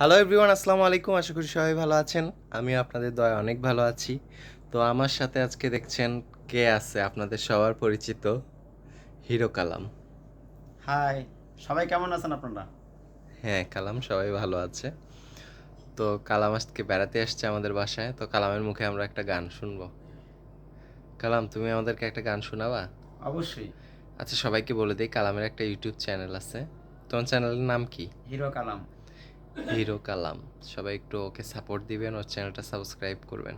Hello everyone আসসালামু আলাইকুম। আশা করি সবাই ভালো আছেন। আমি আপনাদের দয় অনেক ভালো আছি। তো আমার সাথে আজকে দেখছেন কে আছে? আপনাদের সবার পরিচিত হিরো কালাম। হাই সবাই কেমন আছেন আপনারা? হ্যাঁ কালাম সবাই ভালো আছে। তো কালাম আজকে বেড়াতে আসছে আমাদের বাসায়। তো কালামের মুখে আমরা একটা গান শুনব। কালাম তুমি আমাদেরকে একটা গান শোনাবা? অবশ্যই। আচ্ছা সবাইকে বলে দিই কালামের একটা ইউটিউব চ্যানেল আছে। তোমার চ্যানেলের নাম কি? হিরো কালাম। হিরো কালাম। সবাই একটু ওকে সাপোর্ট দিবেন, ওর চ্যানেলটা সাবস্ক্রাইব করবেন।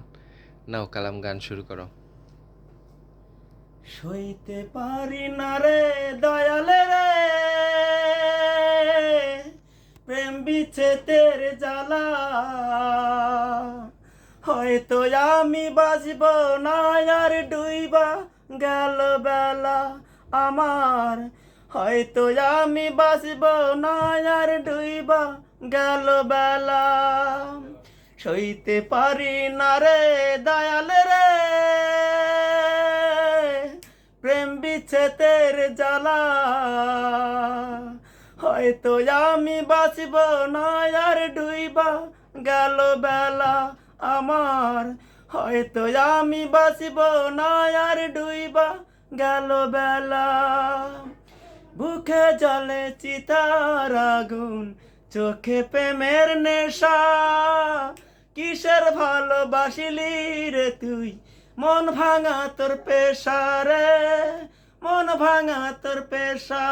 নাও, কালাম, গান শুরু করো। সইতে পারি না রে দয়ালে রে। প্রেম বিচ্ছেদের জ্বালা। হয়তো আমি বাজব না, আর ডুইবা গেল বেলা আমার। হয়তো আমি বাজব না, আর ডুইবা গেল বেলা। সইতে পারি না রে দয়ালে রে। প্রেম বিচ্ছেদের জ্বালা। হয়তো আমি বাঁচব না আর ডুইবা। গেল বেলা আমার। হয়তো আমি বাঁচব না আর ডুইবা। গেল বেলা। বুকে জলে চিতার আগুন। চোখে প্রেমের নেশা, কিসের ভালোবাসিলি রে তুই? মন ভাঙা তোর পেশা রে, মন ভাঙা তোর পেশা।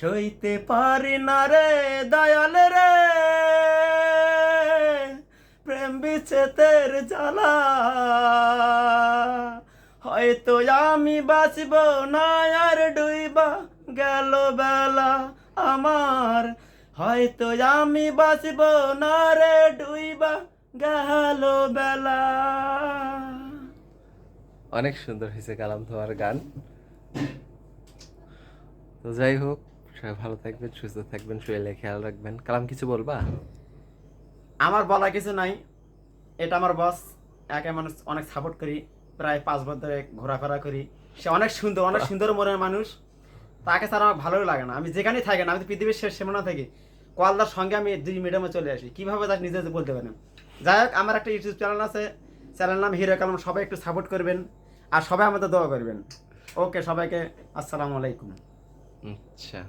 সইতে পারি না রে দয়াল রে, প্রেম বিচ্ছেদের জ্বালা। হয়তো আমি বাঁচব না, আর ডুইবা গেল বেলা আমার হয়তো আমি বাঁচব না রে ডুইবা গেল বেলা। অনেক সুন্দর হয়েছে কালাম তোমার গান। তো যাই হোক সবাই ভালো থাকবেন সুস্থ থাকবেন শরীরে খেয়াল রাখবেন। কালাম কিছু বলবা? আমার বলা কিছু নাই। এটা আমার বস একে মানুষ অনেক সাপোর্ট করি। প্রায় পাঁচ বছর ধরে ঘোরাফেরা করি। সে অনেক সুন্দর অনেক সুন্দর মনের মানুষ। তাকে স্যার আমার ভালোই লাগে না। আমি যেখানেই থাকি না, আমি তো পৃথিবীর শেষ সীমানা থাকি। কোয়ালদার সঙ্গে আমি দুই মিডিয়ামে চলে আসি। কীভাবে তার নিজে বলতে পারেন? যাই হোক, আমার একটা ইউটিউব চ্যানেল আছে। চ্যানেল নাম হিরো কালাম সবাই একটু সাপোর্ট করবেন আর সবাই আমাদের দোয়া করবেন। ওকে সবাইকে আসসালামু আলাইকুম। আচ্ছা।